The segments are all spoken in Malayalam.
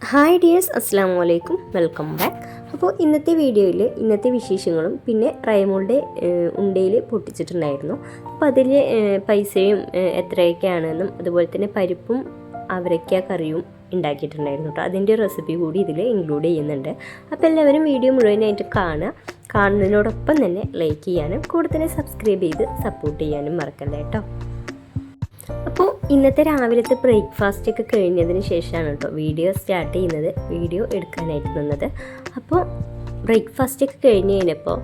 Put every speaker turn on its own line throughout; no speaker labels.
ഹായ് ഡിയേഴ്സ് അസ്സാം വലൈക്കും വെൽക്കം ബാക്ക് അപ്പോൾ ഇന്നത്തെ വീഡിയോയിൽ ഇന്നത്തെ വിശേഷങ്ങളും പിന്നെ റൈമോളുടെ ഉണ്ടയിൽ പൊട്ടിച്ചിട്ടുണ്ടായിരുന്നു. അപ്പോൾ അതിൽ പൈസയും എത്രയൊക്കെയാണെന്നും അതുപോലെ തന്നെ പരിപ്പും അവരക്ക കറിയും ഉണ്ടാക്കിയിട്ടുണ്ടായിരുന്നു കേട്ടോ. അതിന്റെ റെസിപ്പി കൂടി ഇതിൽ ഇൻക്ലൂഡ് ചെയ്യുന്നുണ്ട്. അപ്പോൾ എല്ലാവരും വീഡിയോ മുഴുവനായിട്ട് കാണുക. കാണുന്നതിനോടൊപ്പം തന്നെ ലൈക്ക് ചെയ്യാനും കൂടെ തന്നെ സബ്സ്ക്രൈബ് ചെയ്ത് സപ്പോർട്ട് ചെയ്യാനും മറക്കല്ലേ കേട്ടോ. അപ്പോൾ ഇന്നത്തെ രാവിലത്തെ ബ്രേക്ക്ഫാസ്റ്റ് ഒക്കെ കഴിഞ്ഞതിന് ശേഷമാണ് കേട്ടോ വീഡിയോ സ്റ്റാർട്ട് ചെയ്യുന്നത്. വീഡിയോ എടുക്കാനായിട്ട് നിന്നത്. അപ്പോൾ ബ്രേക്ക്ഫാസ്റ്റ് ഒക്കെ കഴിഞ്ഞ് കഴിഞ്ഞപ്പോൾ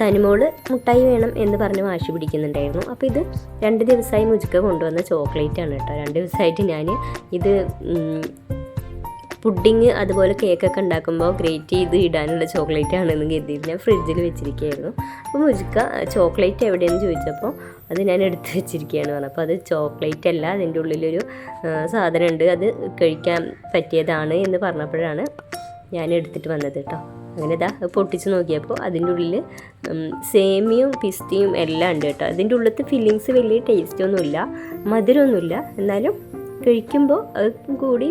തനിമോൾ മുട്ടായി വേണം എന്ന് പറഞ്ഞ് വാശി പിടിക്കുന്നുണ്ടായിരുന്നു. അപ്പോൾ ഇത് രണ്ട് ദിവസമായി മുജുക്ക കൊണ്ടുവന്ന ചോക്ലേറ്റ് ആണ് കേട്ടോ. രണ്ട് ദിവസമായിട്ട് ഞാൻ ഇത് പുഡിങ് അതുപോലെ കേക്കൊക്കെ ഉണ്ടാക്കുമ്പോൾ ഗ്രേറ്റ് ചെയ്ത് ഇടാനുള്ള ചോക്ലേറ്റ് ആണെന്ന് കരുതിയിട്ട് ഞാൻ ഫ്രിഡ്ജിൽ വെച്ചിരിക്കുകയായിരുന്നു. അപ്പോൾ മുജുക്ക ചോക്ലേറ്റ് എവിടെയെന്ന് ചോദിച്ചപ്പോൾ അത് ഞാൻ എടുത്ത് വെച്ചിരിക്കുകയാണ് പറഞ്ഞത്. അപ്പോൾ അത് ചോക്ലേറ്റ് അല്ല അതിന്റെ ഉള്ളിലൊരു സാധനമുണ്ട്. അത് കഴിക്കാൻ പറ്റിയതാണ് എന്ന് പറഞ്ഞപ്പോഴാണ് ഞാൻ എടുത്തിട്ട് വന്നത് കേട്ടോ. അങ്ങനെ ഇതാ പൊട്ടിച്ച് നോക്കിയപ്പോൾ അതിന്റെ ഉള്ളിൽ സേമിയും പിസ്തയും എല്ലാം ഉണ്ട് കേട്ടോ. അതിന്റെ ഉള്ളിലത്തെ ഫില്ലിങ്സ് വലിയ ടേസ്റ്റൊന്നുമില്ല മധുരമൊന്നുമില്ല. എന്നാലും കഴിക്കുമ്പോൾ അത് കൂടി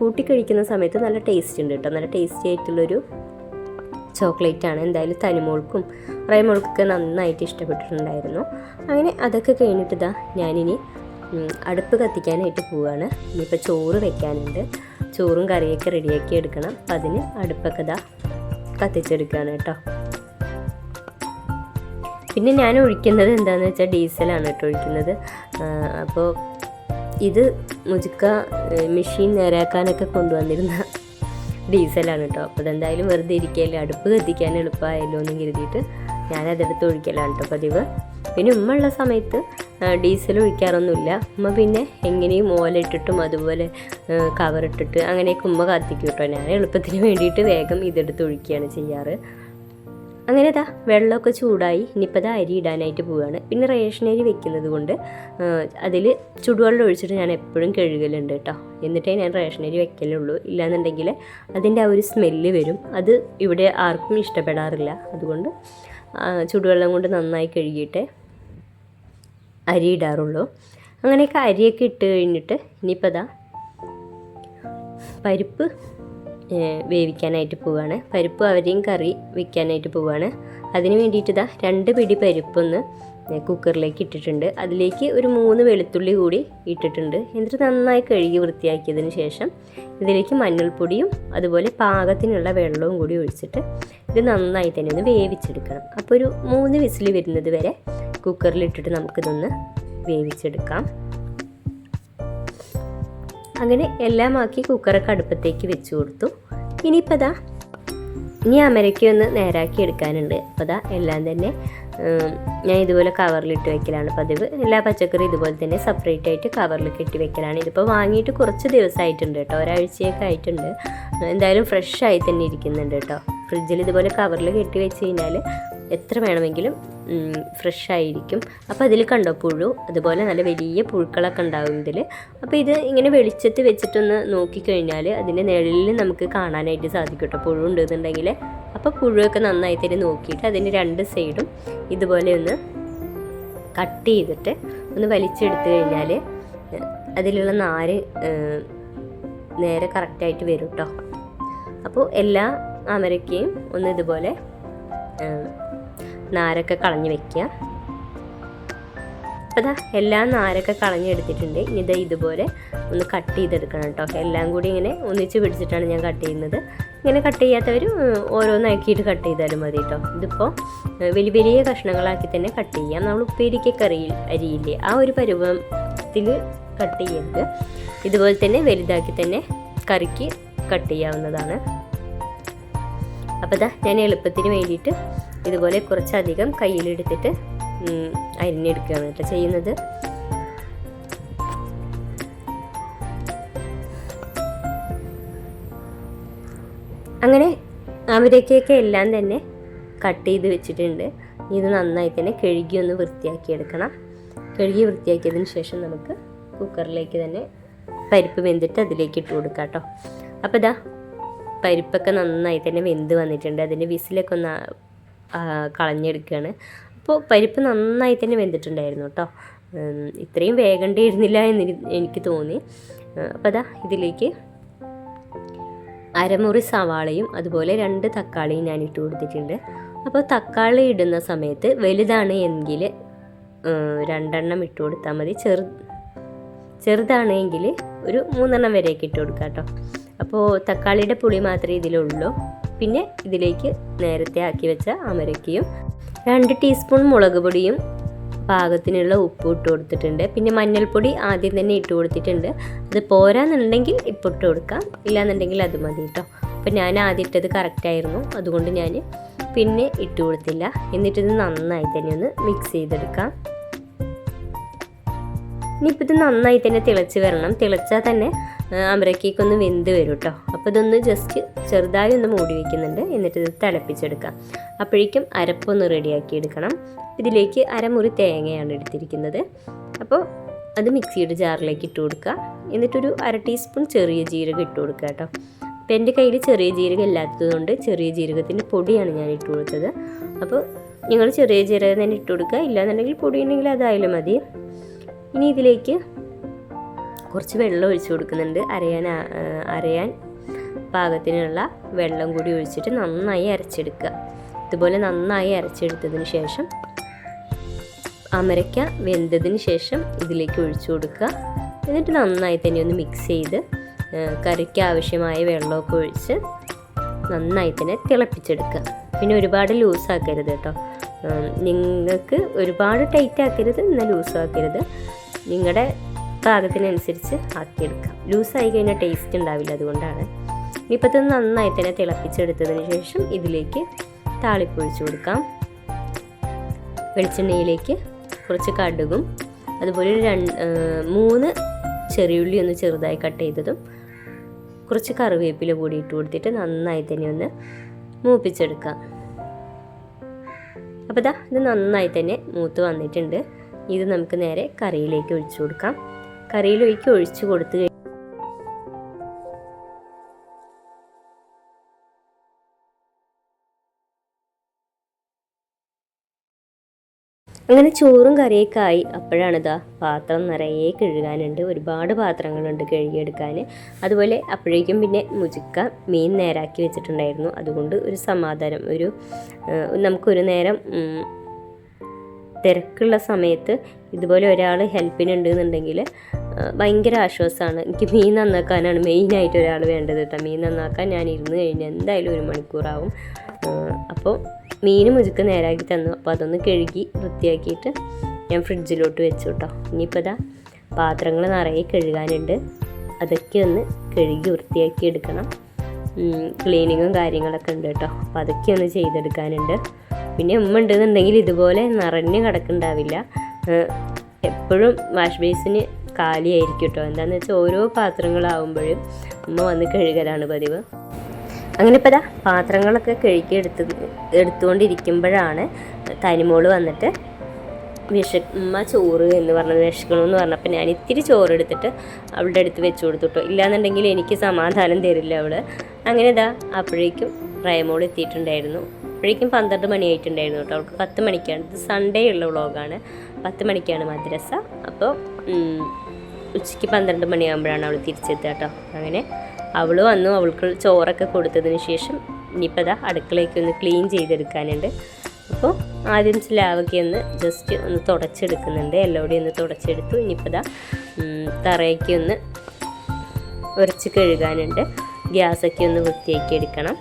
കൂട്ടി കഴിക്കുന്ന സമയത്ത് നല്ല ടേസ്റ്റ് ഉണ്ട് കേട്ടോ. നല്ല ടേസ്റ്റി ആയിട്ടുള്ളൊരു ചോക്ലേറ്റ് ആണ് എന്തായാലും തനിമോൾക്കും റൈമോൾക്കൊക്കെ നന്നായിട്ട് ഇഷ്ടപ്പെട്ടിട്ടുണ്ടായിരുന്നു. അങ്ങനെ അതൊക്കെ കഴിഞ്ഞിട്ട് ഇതാ ഞാനിനി അടുപ്പ് കത്തിക്കാനായിട്ട് പോവുകയാണ് ഇനിയിപ്പോൾ ചോറ് വെക്കാനുണ്ട്. ചോറും കറിയൊക്കെ റെഡിയാക്കി എടുക്കണം. അപ്പം അതിന് അടുപ്പൊക്കെ ഇതാ കത്തിച്ചെടുക്കുകയാണ് കേട്ടോ. പിന്നെ ഞാൻ ഒഴിക്കുന്നത് എന്താണെന്ന് വെച്ചാൽ ഡീസലാണ് കേട്ടോ ഒഴിക്കുന്നത്. അപ്പോൾ ഇത് മുജുക്ക മെഷീൻ നേരാക്കാനൊക്കെ കൊണ്ടുവന്നിരുന്ന ഡീസലാണ് കേട്ടോ അപ്പോൾ അതെന്തായാലും വെറുതെ ഇരിക്കുകയല്ലേ അടുപ്പ് കത്തിക്കാൻ എളുപ്പമായല്ലോ എന്ന് കരുതിയിട്ട് ഞാനതെടുത്ത് ഒഴിക്കലാണ് കേട്ടോ പതിവ്. പിന്നെ ഉമ്മ ഉള്ള സമയത്ത് ഡീസൽ ഒഴിക്കാറൊന്നുമില്ല. ഉമ്മ പിന്നെ എങ്ങനെയും ഓലയിട്ടിട്ടും അതുപോലെ കവറിട്ടിട്ട് അങ്ങനെയൊക്കെ ഉമ്മ കത്തിക്കും കേട്ടോ ഞാൻ എളുപ്പത്തിന് വേണ്ടിയിട്ട് വേഗം ഇതെടുത്ത് ഒഴിക്കുകയാണ് ചെയ്യാറ്. അങ്ങനെ ദാ വെള്ളമൊക്കെ ചൂടായി. ഇനിയിപ്പോൾ ദാ അരി ഇടാനായിട്ട് പോവുകയാണ് പിന്നെ റേഷൻ അരി വെക്കുന്നത് കൊണ്ട് അതിൽ ചുടുവെള്ളം ഒഴിച്ചിട്ട് ഞാൻ എപ്പോഴും കഴുകലുണ്ട് കേട്ടോ. എന്നിട്ടേ ഞാൻ റേഷൻ അരി വെക്കലുള്ളൂ. ഇല്ലാന്നുണ്ടെങ്കിൽ അതിന്റെ ആ ഒരു സ്മെല്ല് വരും. അത് ഇവിടെ ആർക്കും ഇഷ്ടപ്പെടാറില്ല. അതുകൊണ്ട് ചുടുവെള്ളം കൊണ്ട് നന്നായി കഴുകിയിട്ടേ അരി ഇടാറുള്ളൂ. അങ്ങനെയൊക്കെ അരിയൊക്കെ ഇട്ട് കഴിഞ്ഞിട്ട് ഇനിയിപ്പോൾ അതാ പരിപ്പ് വേവിക്കാനായിട്ട് പോവുകയാണ് പരിപ്പ് അവരെയും കറി വയ്ക്കാനായിട്ട് പോവുകയാണ് അതിന് വേണ്ടിയിട്ട് ഇതാ രണ്ട് പിടി പരിപ്പൊന്ന് കുക്കറിലേക്ക് ഇട്ടിട്ടുണ്ട്. അതിലേക്ക് ഒരു മൂന്ന് വെളുത്തുള്ളി കൂടി ഇട്ടിട്ടുണ്ട്. എന്നിട്ട് നന്നായി കഴുകി വൃത്തിയാക്കിയതിന് ശേഷം ഇതിലേക്ക് മഞ്ഞൾപ്പൊടിയും അതുപോലെ പാകത്തിനുള്ള വെള്ളവും കൂടി ഒഴിച്ചിട്ട് ഇത് നന്നായി തന്നെ ഒന്ന് വേവിച്ചെടുക്കണം. അപ്പോൾ ഒരു മൂന്ന് വിസിൽ വരുന്നത് വരെ കുക്കറിലിട്ടിട്ട് നമുക്കിതൊന്ന് വേവിച്ചെടുക്കാം. അങ്ങനെ എല്ലാം ആക്കി കുക്കറൊക്കെ അടുപ്പത്തേക്ക് വെച്ച് കൊടുത്തു. ഇനിയിപ്പോൾ ദാ ഇനി അമരയ്ക്ക് ഒന്ന് നേരാക്കി എടുക്കാനുണ്ട്. അപ്പോൾ ദാ എല്ലാം തന്നെ ഞാൻ ഇതുപോലെ കവറിലിട്ട് വെക്കലാണ് പതിവ്. എല്ലാ പച്ചക്കറി ഇതുപോലെ തന്നെ സെപ്പറേറ്റ് ആയിട്ട് കവറിൽ കെട്ടി വെക്കലാണ്. ഇതിപ്പോൾ വാങ്ങിയിട്ട് കുറച്ച് ദിവസമായിട്ടുണ്ട് കേട്ടോ. ഒരാഴ്ചയൊക്കെ ആയിട്ടുണ്ട്. എന്തായാലും ഫ്രഷ് ആയി തന്നെ ഇരിക്കുന്നുണ്ട് കേട്ടോ. ഫ്രിഡ്ജിൽ ഇതുപോലെ കവറിൽ കെട്ടി വെച്ച് കഴിഞ്ഞാൽ എത്ര വേണമെങ്കിലും ഫ്രഷ് ആയിരിക്കും അപ്പോൾ അതിൽ കണ്ടോ പുഴു? അതുപോലെ നല്ല വലിയ പുഴുക്കളൊക്കെ ഉണ്ടാവും ഇതിൽ അപ്പോൾ ഇത് ഇങ്ങനെ വെളിച്ചത്ത് വെച്ചിട്ടൊന്ന് നോക്കിക്കഴിഞ്ഞാൽ അതിന്റെ നിഴലിൽ നമുക്ക് കാണാനായിട്ട് സാധിക്കും കേട്ടോ പുഴു ഉണ്ടെന്നുണ്ടെങ്കിൽ അപ്പോൾ പുഴുവൊക്കെ നന്നായി തന്നെ നോക്കിയിട്ട് അതിന്റെ രണ്ട് സൈഡും ഇതുപോലെ ഒന്ന് കട്ട് ചെയ്തിട്ട് ഒന്ന് വലിച്ചെടുത്തു കഴിഞ്ഞാൽ അതിലുള്ള നാര് നേരെ കറക്റ്റായിട്ട് വരും കേട്ടോ അപ്പോൾ എല്ലാ അമരക്കയും ഒന്ന് ഇതുപോലെ നാരൊക്കെ കളഞ്ഞ് വെക്കുക. അപ്പോൾ എല്ലാ നാരൊക്കെ കളഞ്ഞെടുത്തിട്ടുണ്ട്. ഇനി ഇതാ ഇതുപോലെ ഒന്ന് കട്ട് ചെയ്തെടുക്കണം കേട്ടോ. എല്ലാം കൂടി ഇങ്ങനെ ഒന്നിച്ച് പിടിച്ചിട്ടാണ് ഞാൻ കട്ട് ചെയ്യുന്നത്. ഇങ്ങനെ കട്ട് ചെയ്യാത്തവർ ഓരോന്നാക്കിയിട്ട് കട്ട് ചെയ്താലും മതി കേട്ടോ. ഇതിപ്പോൾ വലിയ വലിയ കഷ്ണങ്ങളാക്കി തന്നെ കട്ട് ചെയ്യാം. നമ്മൾ ഉപ്പേരിക്കൊക്കെ അരി അരിയില്ലേ ആ ഒരു പരുവത്തിൽ കട്ട് ചെയ്യരുത്. ഇതുപോലെ തന്നെ വലുതാക്കി തന്നെ കറിക്ക് കട്ട് ചെയ്യാവുന്നതാണ്. അപ്പോൾ ഞാൻ എളുപ്പത്തിന് വേണ്ടിയിട്ട് ഇതുപോലെ കുറച്ചധികം കയ്യിലെടുത്തിട്ട് അരിഞ്ഞെടുക്കുകയാണ് കേട്ടോ ചെയ്യുന്നത്. അങ്ങനെ അവരേക്കൊക്കെ എല്ലാം തന്നെ കട്ട് ചെയ്ത് വെച്ചിട്ടുണ്ട്. ഇത് നന്നായി തന്നെ കഴുകി ഒന്ന് വൃത്തിയാക്കി എടുക്കണം. കഴുകി വൃത്തിയാക്കിയതിന് ശേഷം നമുക്ക് കുക്കറിലേക്ക് തന്നെ പരിപ്പ് വെന്തിട്ട് അതിലേക്ക് ഇട്ട് കൊടുക്കാം കേട്ടോ. അപ്പോൾ ഇതാ പരിപ്പൊക്കെ നന്നായി തന്നെ വെന്ത് വന്നിട്ടുണ്ട്. അതിന്റെ വിസിലൊക്കെ ഒന്ന് കളഞ്ഞെടുക്കുകയാണ് അപ്പോൾ പരിപ്പ് നന്നായി തന്നെ വെന്തിട്ടുണ്ടായിരുന്നു കേട്ടോ. ഇത്രയും വേഗണ്ടിയിരുന്നില്ല എന്ന് എനിക്ക് തോന്നി. അപ്പോൾ അതാ ഇതിലേക്ക് അരമുറി സവാളയും അതുപോലെ രണ്ട് തക്കാളിയും ഞാൻ ഇട്ട് കൊടുത്തിട്ടുണ്ട്. അപ്പോൾ തക്കാളി ഇടുന്ന സമയത്ത് വലുതാണ് എങ്കിൽ രണ്ടെണ്ണം ഇട്ട് കൊടുത്താൽ മതി. ചെറു ചെറുതാണ് എങ്കിൽ ഒരു മൂന്നെണ്ണം വരെയൊക്കെ ഇട്ട് കൊടുക്കാം കേട്ടോ. അപ്പോൾ തക്കാളിയുടെ പുളി മാത്രമേ ഇതിലുള്ളൂ. പിന്നെ ഇതിലേക്ക് നേരത്തെ ആക്കി വെച്ച അമരക്കയും രണ്ട് ടീസ്പൂൺ മുളക് പൊടിയും പാകത്തിനുള്ള ഉപ്പ് ഇട്ട് കൊടുത്തിട്ടുണ്ട്. പിന്നെ മഞ്ഞൾപ്പൊടി ആദ്യം തന്നെ ഇട്ട് കൊടുത്തിട്ടുണ്ട്. അത് പോരാന്നുണ്ടെങ്കിൽ ഇപ്പോൾ ഇട്ട് കൊടുക്കാം. ഇല്ലാന്നുണ്ടെങ്കിൽ അത് മതി കേട്ടോ അപ്പോൾ ഞാൻ ആദ്യം ഇട്ടത് കറക്റ്റായിരുന്നു അതുകൊണ്ട് ഞാൻ പിന്നെ ഇട്ട് കൊടുത്തില്ല. എന്നിട്ടിത് നന്നായി തന്നെ ഒന്ന് മിക്സ് ചെയ്തെടുക്കാം. ഇനിയിപ്പോൾ ഇത് നന്നായി തന്നെ തിളച്ച് വരണം. തിളച്ചാൽ തന്നെ അമരക്കേക്ക് ഒന്ന് വെന്ത് വരും കേട്ടോ അപ്പോൾ ഇതൊന്ന് ജസ്റ്റ് ചെറുതായി ഒന്ന് മൂടി വയ്ക്കുന്നുണ്ട് എന്നിട്ട് ഇത് തിളപ്പിച്ചെടുക്കാം. അപ്പോഴേക്കും അരപ്പൊന്ന് റെഡിയാക്കി എടുക്കണം. ഇതിലേക്ക് അരമുറി തേങ്ങയാണ് എടുത്തിരിക്കുന്നത്. അപ്പോൾ അത് മിക്സിയുടെ ജാറിലേക്ക് ഇട്ട് കൊടുക്കുക. എന്നിട്ടൊരു അര ടീസ്പൂൺ ചെറിയ ജീരകം ഇട്ട് കൊടുക്കുക കേട്ടോ അപ്പോൾ എന്റെ കയ്യിൽ ചെറിയ ജീരകം ഇല്ലാത്തതുകൊണ്ട് ചെറിയ ജീരകത്തിന്റെ പൊടിയാണ് ഞാൻ ഇട്ട് കൊടുത്തത്. അപ്പോൾ നിങ്ങൾ ചെറിയ ജീരകം തന്നെ ഇട്ട് കൊടുക്കുക. ഇല്ലാന്നുണ്ടെങ്കിൽ പൊടി ഉണ്ടെങ്കിൽ അതായാലും മതി. ഇനി ഇതിലേക്ക് കുറച്ച് വെള്ളം ഒഴിച്ചു കൊടുക്കുന്നുണ്ട്. അരയാൻ അരയാൻ പാകത്തിനുള്ള വെള്ളം കൂടി ഒഴിച്ചിട്ട് നന്നായി അരച്ചെടുക്കുക. ഇതുപോലെ നന്നായി അരച്ചെടുത്തതിന് ശേഷം അമരയ്ക്ക വെന്തതിന് ശേഷം ഇതിലേക്ക് ഒഴിച്ചു കൊടുക്കുക. എന്നിട്ട് നന്നായി തന്നെ ഒന്ന് മിക്സ് ചെയ്ത് കറിക്ക് ആവശ്യമായ വെള്ളമൊക്കെ ഒഴിച്ച് നന്നായി തന്നെ തിളപ്പിച്ചെടുക്കുക. പിന്നെ ഒരുപാട് ലൂസാക്കരുത് കേട്ടോ. നിങ്ങൾക്ക് ഒരുപാട് ടൈറ്റ് ആക്കരുത് എന്നാൽ ലൂസാക്കരുത് നിങ്ങളുടെ പാകത്തിനനുസരിച്ച് ആക്കിയെടുക്കാം ലൂസായി കഴിഞ്ഞാൽ ടേസ്റ്റ് ഉണ്ടാവില്ല അതുകൊണ്ടാണ് ഇനിയിപ്പോൾ ഇത് നന്നായി തന്നെ തിളപ്പിച്ചെടുത്തതിന് ശേഷം ഇതിലേക്ക് താളിപ്പൊഴിച്ചു കൊടുക്കാം വെളിച്ചെണ്ണയിലേക്ക് കുറച്ച് കടുകും അതുപോലെ രണ്ട് മൂന്ന് ചെറിയുള്ളി ഒന്ന് ചെറുതായി കട്ട് ചെയ്തതും കുറച്ച് കറിവേപ്പില കൂടി ഇട്ട് കൊടുത്തിട്ട് നന്നായി തന്നെ ഒന്ന് മൂപ്പിച്ചെടുക്കാം അപ്പോൾ ഇതാ ഇത് നന്നായി തന്നെ മൂത്ത് വന്നിട്ടുണ്ട് ഇത് നമുക്ക് നേരെ കറിയിലേക്ക് ഒഴിച്ചു കൊടുക്കാം കറിയിലേക്ക് ഒഴിച്ചു കൊടുത്തു അങ്ങനെ ചോറും കറിയൊക്കെ ആയി. അപ്പോഴാണിതാ പാത്രം നിറയെ കഴുകാനുണ്ട്. ഒരുപാട് പാത്രങ്ങളുണ്ട് കഴുകിയെടുക്കാൻ. അതുപോലെ അപ്പോഴേക്കും പിന്നെ മുചുക്ക മീൻ നേരാക്കി വെച്ചിട്ടുണ്ടായിരുന്നു. അതുകൊണ്ട് ഒരു സമാധാനം ഒരു നമുക്കൊരു നേരം തിരക്കുള്ള സമയത്ത് ഇതുപോലെ ഒരാൾ ഹെൽപ്പിനുണ്ട് എന്നുണ്ടെങ്കിൽ ഭയങ്കര ആശ്വാസമാണ്. എനിക്ക് മീൻ നന്നാക്കാനാണ് മെയിനായിട്ട് ഒരാൾ വേണ്ടത് കേട്ടോ. മീൻ നന്നാക്കാൻ ഞാൻ ഇരുന്ന് കഴിഞ്ഞാൽ എന്തായാലും ഒരു മണിക്കൂറാവും. അപ്പോൾ മീൻ മുതുക്ക് നേരാക്കി തന്നു. അപ്പോൾ അതൊന്ന് കഴുകി വൃത്തിയാക്കിയിട്ട് ഞാൻ ഫ്രിഡ്ജിലോട്ട് വെച്ചു കേട്ടോ. ഇനിയിപ്പോൾ ഇതാ പാത്രങ്ങൾ നിറയെ കഴുകാനുണ്ട്. അതൊക്കെ ഒന്ന് കഴുകി വൃത്തിയാക്കി എടുക്കണം. ക്ലീനിങ്ങും കാര്യങ്ങളൊക്കെ ഉണ്ട് കേട്ടോ. അപ്പോൾ അതൊക്കെ ഒന്ന് ചെയ്തെടുക്കാനുണ്ട്. പിന്നെ ഉമ്മ ഉണ്ടെന്നുണ്ടെങ്കിൽ ഇതുപോലെ നിറഞ്ഞ് കിടക്കുന്നുണ്ടാവില്ല എപ്പോഴും വാഷ് ബേസിന് കാലിയായിരിക്കും കേട്ടോ എന്താണെന്ന് വെച്ചാൽ ഓരോ പാത്രങ്ങളാവുമ്പോഴും അമ്മ വന്ന് കഴുകലാണ് പതിവ്. അങ്ങനെ ഇപ്പോൾ ഇതാ പാത്രങ്ങളൊക്കെ കഴുകി എടുത്ത് എടുത്തുകൊണ്ടിരിക്കുമ്പോഴാണ് തനിമോൾ വന്നിട്ട് വിഷ ഉമ്മ ചോറ് എന്ന് പറഞ്ഞത് വിഷക്കണമെന്ന് പറഞ്ഞപ്പോൾ ഞാൻ ഇത്തിരി ചോറ് എടുത്തിട്ട് അവളുടെ അടുത്ത് വെച്ച് കൊടുത്തുട്ടോ ഇല്ലാന്നുണ്ടെങ്കിൽ എനിക്ക് സമാധാനം തരില്ല അവൾ അങ്ങനെ ഇതാ അപ്പോഴേക്കും റയമോൾ എത്തിയിട്ടുണ്ടായിരുന്നു. അപ്പോഴേക്കും പന്ത്രണ്ട് മണിയായിട്ടുണ്ടായിരുന്നു കേട്ടോ അവൾക്ക് പത്ത് മണിക്കാണ്. ഇത് സൺഡേ ഉള്ള വ്ളോഗാണ് പത്ത് മണിക്കാണ് മദ്രസ. അപ്പോൾ ഉച്ചയ്ക്ക് പന്ത്രണ്ട് മണിയാകുമ്പോഴാണ് അവൾ തിരിച്ചെത്തുക കേട്ടോ. അങ്ങനെ അവൾ വന്നു അവൾക്ക് ചോറൊക്കെ കൊടുത്തതിന് ശേഷം ഇനിയിപ്പോൾ അതാ അടുക്കളയ്ക്ക് ഒന്ന് ക്ലീൻ ചെയ്തെടുക്കാനുണ്ട്. അപ്പോൾ ആദ്യം സ്ലാവൊക്കെ ഒന്ന് ജസ്റ്റ് ഒന്ന് തുടച്ചെടുക്കുന്നുണ്ട്. എല്ലാവടെയും ഒന്ന് തുടച്ചെടുത്തു. ഇനിയിപ്പോൾ ഇതാ തറയൊക്കെ ഒന്ന് ഉരച്ച് കഴുകാനുണ്ട്. ഗ്യാസൊക്കെ ഒന്ന് വൃത്തിയാക്കി എടുക്കണം.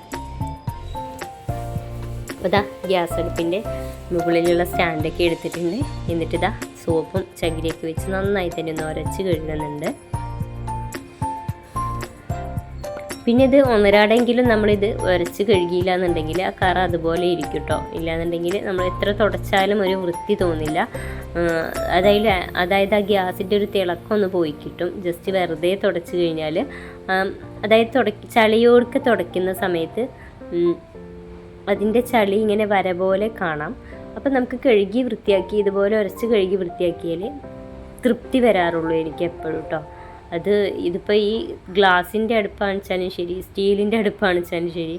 അപ്പോൾ ഗ്യാസ് അടുപ്പിന്റെ മുകളിലുള്ള സ്റ്റാൻഡൊക്കെ എടുത്തിട്ടുണ്ട്. എന്നിട്ട് ഇതാ സോപ്പും ചകിരിയൊക്കെ വെച്ച് നന്നായി തന്നെ ഒന്ന് ഉരച്ച് കഴുകുന്നുണ്ട്. പിന്നെ ഇത് ഒന്നരാടെങ്കിലും നമ്മളിത് ഉരച്ച് കഴുകിയില്ല എന്നുണ്ടെങ്കിൽ ആ കറ അതുപോലെ ഇരിക്കും കേട്ടോ ഇല്ലാന്നുണ്ടെങ്കിൽ നമ്മൾ എത്ര തുടച്ചാലും ഒരു വൃത്തി തോന്നില്ല. അതായത് അതായത് ആ ഗ്യാസിന്റെ ഒരു തിളക്കം ഒന്ന് പോയി കിട്ടും. ജസ്റ്റ് വെറുതെ തുടച്ച് കഴിഞ്ഞാൽ അതായത് തുടക്കി ചളിയോടുക്ക് തുടയ്ക്കുന്ന സമയത്ത് അതിന്റെ ചളി ഇങ്ങനെ വര പോലെ കാണാം. അപ്പം നമുക്ക് കഴുകി വൃത്തിയാക്കി ഇതുപോലെ ഉരച്ച് കഴുകി വൃത്തിയാക്കിയാൽ തൃപ്തി വരാറുള്ളൂ എനിക്ക് എപ്പോഴും കേട്ടോ അത് ഇതിപ്പോൾ ഈ ഗ്ലാസിന്റെ അടുപ്പാണ് വെച്ചാലും ശരി സ്റ്റീലിന്റെ അടുപ്പാണ് വെച്ചാലും ശരി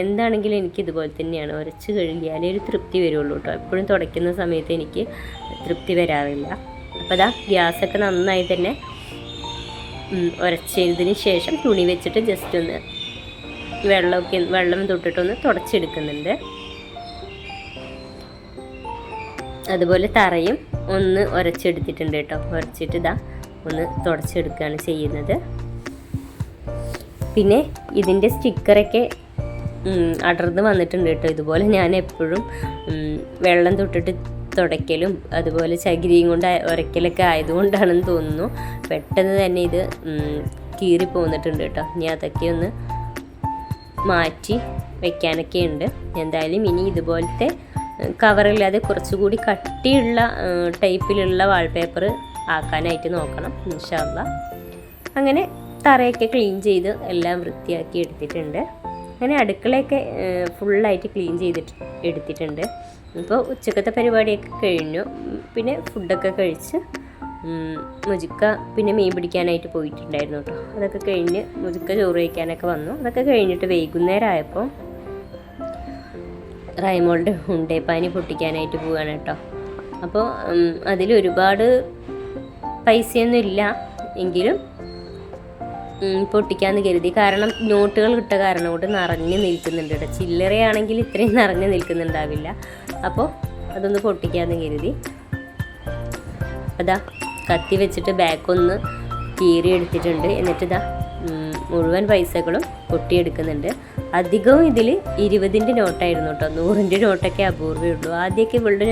എന്താണെങ്കിലും എനിക്ക് ഇതുപോലെ തന്നെയാണ്. ഉരച്ച് കഴുകിയാലേ ഒരു തൃപ്തി വരുള്ളൂ കേട്ടോ എപ്പോഴും തുടയ്ക്കുന്ന സമയത്ത് എനിക്ക് തൃപ്തി വരാറില്ല. അപ്പോൾ അതാ ഗ്യാസൊക്കെ നന്നായി തന്നെ ഉരച്ചതിന് ശേഷം തുണി വെച്ചിട്ട് ജസ്റ്റ് ഒന്ന് വെള്ളമൊക്കെ വെള്ളം തൊട്ടിട്ടൊന്ന് തുടച്ചെടുക്കുന്നുണ്ട്. അതുപോലെ തറയും ഒന്ന് ഉരച്ചെടുത്തിട്ടുണ്ട് കേട്ടോ. ഉരച്ചിട്ട് ഇതാ ഒന്ന് തുടച്ചെടുക്കുകയാണ് ചെയ്യുന്നത്. പിന്നെ ഇതിന്റെ സ്റ്റിക്കറൊക്കെ അടർന്ന് വന്നിട്ടുണ്ട് കേട്ടോ. ഇതുപോലെ ഞാൻ എപ്പോഴും വെള്ളം തൊട്ടിട്ട് തുടയ്ക്കലും അതുപോലെ ചകിരിയും കൊണ്ട് ഉരയ്ക്കലൊക്കെ ആയതുകൊണ്ടാണെന്ന് തോന്നുന്നു. പെട്ടെന്ന് തന്നെ ഇത് കീറി പോന്നിട്ടുണ്ട് കേട്ടോ. ഇനി അതൊക്കെ ഒന്ന് മാറ്റി വെക്കാനൊക്കെ ഉണ്ട് എന്തായാലും ഇനി ഇതുപോലത്തെ കവറില്ലാതെ കുറച്ചുകൂടി കട്ടിയുള്ള ടൈപ്പിലുള്ള വാൾപേപ്പർ ആക്കാനായിട്ട് നോക്കണം ഇൻഷാല്ല അങ്ങനെ തറയൊക്കെ ക്ലീൻ ചെയ്ത് എല്ലാം വൃത്തിയാക്കി എടുത്തിട്ടുണ്ട്. അങ്ങനെ അടുക്കളയൊക്കെ ഫുള്ളായിട്ട് ക്ലീൻ ചെയ്തിട്ട് എടുത്തിട്ടുണ്ട്. ഇപ്പോൾ ഉച്ചക്കത്തെ പരിപാടിയൊക്കെ കഴിഞ്ഞു. പിന്നെ ഫുഡൊക്കെ കഴിച്ച് മുജുക്ക പിന്നെ മീൻ പിടിക്കാനായിട്ട് പോയിട്ടുണ്ടായിരുന്നു കേട്ടോ. അതൊക്കെ കഴിഞ്ഞ് മുജുക്ക ചോറ് കഴിക്കാനൊക്കെ വന്നു. അതൊക്കെ കഴിഞ്ഞിട്ട് വൈകുന്നേരം ആയപ്പോൾ റൈമോളുടെ ഉണ്ടേപ്പാനി പൊട്ടിക്കാനായിട്ട് പോവുകയാണ് കേട്ടോ. അപ്പോൾ അതിലൊരുപാട് പൈസയൊന്നും ഇല്ല എങ്കിലും പൊട്ടിക്കാന്ന് കരുതി. കാരണം നോട്ടുകൾ കിട്ട കാരണം കൊണ്ട് നിറഞ്ഞു നിൽക്കുന്നുണ്ട് കേട്ടോ. ചില്ലറയാണെങ്കിൽ ഇത്രയും നിറഞ്ഞു നിൽക്കുന്നുണ്ടാവില്ല. അപ്പോൾ അതൊന്ന് പൊട്ടിക്കാന്ന് കരുതി. അതാ കത്തി വെച്ചിട്ട് ബാക്കൊന്ന് കീറി എടുത്തിട്ടുണ്ട് എന്നിട്ട് ഇതാ മുഴുവൻ പൈസകളും പൊട്ടിയെടുക്കുന്നുണ്ട് അധികവും ഇതിൽ ഇരുപതിന്റെ നോട്ടായിരുന്നു കേട്ടോ. നൂറിന്റെ നോട്ടൊക്കെ അപൂർവേ ഉള്ളൂ. ആദ്യമൊക്കെ ഇവളുടെ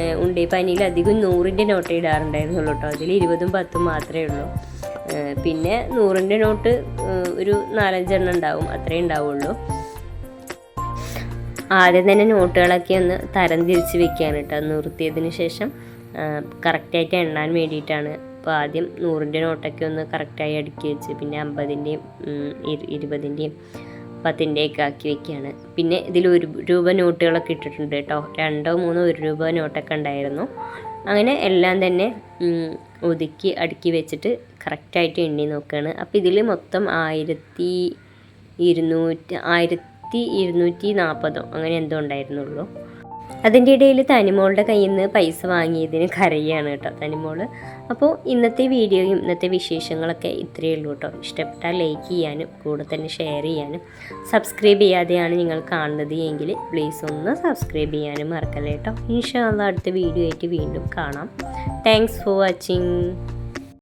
ഏഹ്, പനിയിൽ അധികം നൂറിന്റെ നോട്ടേ ഇടാറുണ്ടായിരുന്നുള്ളൂ കേട്ടോ. അതിൽ ഇരുപതും പത്തും മാത്രമേ ഉള്ളൂ. പിന്നെ നൂറിന്റെ നോട്ട് ഒരു നാലഞ്ചെണ്ണം ഉണ്ടാവും. അത്രേ ഉണ്ടാവുള്ളൂ. ആദ്യം തന്നെ നോട്ടുകളൊക്കെ ഒന്ന് തരം തിരിച്ച് വെക്കുകയാണ് കേട്ടോ. നിർത്തിയതിന് ശേഷം കറക്റ്റായിട്ട് എണ്ണാൻ വേണ്ടിയിട്ടാണ് അപ്പോൾ ആദ്യം നൂറിന്റെ നോട്ടൊക്കെ ഒന്ന് കറക്റ്റായി അടുക്കി വെച്ച് പിന്നെ അമ്പതിന്റെയും ഇരുപതിന്റെയും പത്തിന്റെയൊക്കെ ആക്കി വെക്കുകയാണ്. പിന്നെ ഇതിൽ ഒരു രൂപ നോട്ടുകളൊക്കെ ഇട്ടിട്ടുണ്ട് കേട്ടോ. രണ്ടോ മൂന്നോ ഒരു രൂപ നോട്ടൊക്കെ ഉണ്ടായിരുന്നു. അങ്ങനെ എല്ലാം തന്നെ ഒതുക്കി അടുക്കി വെച്ചിട്ട് കറക്റ്റായിട്ട് എണ്ണി നോക്കുകയാണ്. അപ്പോൾ ഇതിൽ മൊത്തം ആയിരത്തി ഇരുന്നൂറ്റി ആയിരത്തി ഇരുന്നൂറ്റി നാൽപ്പതോ അങ്ങനെ എന്തോ ഉണ്ടായിരുന്നുള്ളൂ. അതിന്റെ ഇടയിൽ തനിമോളുടെ കയ്യിൽ നിന്ന് പൈസ വാങ്ങിയതിന് കരയാണ് കേട്ടോ തനിമോൾ. അപ്പോൾ ഇന്നത്തെ വീഡിയോയും ഇന്നത്തെ വിശേഷങ്ങളൊക്കെ ഇത്രയേ ഉള്ളൂ കേട്ടോ. ഇഷ്ടപ്പെട്ടാൽ ലൈക്ക് ചെയ്യാനും കൂടെ തന്നെ ഷെയർ ചെയ്യാനും സബ്സ്ക്രൈബ് ചെയ്യാതെയാണ് നിങ്ങൾ കാണുന്നത് എങ്കിൽ പ്ലീസ് ഒന്ന് സബ്സ്ക്രൈബ് ചെയ്യാനും മറക്കല്ലേ കേട്ടോ. ഇൻഷാല്ല അടുത്ത വീഡിയോ ആയിട്ട് വീണ്ടും കാണാം. Thanks for watching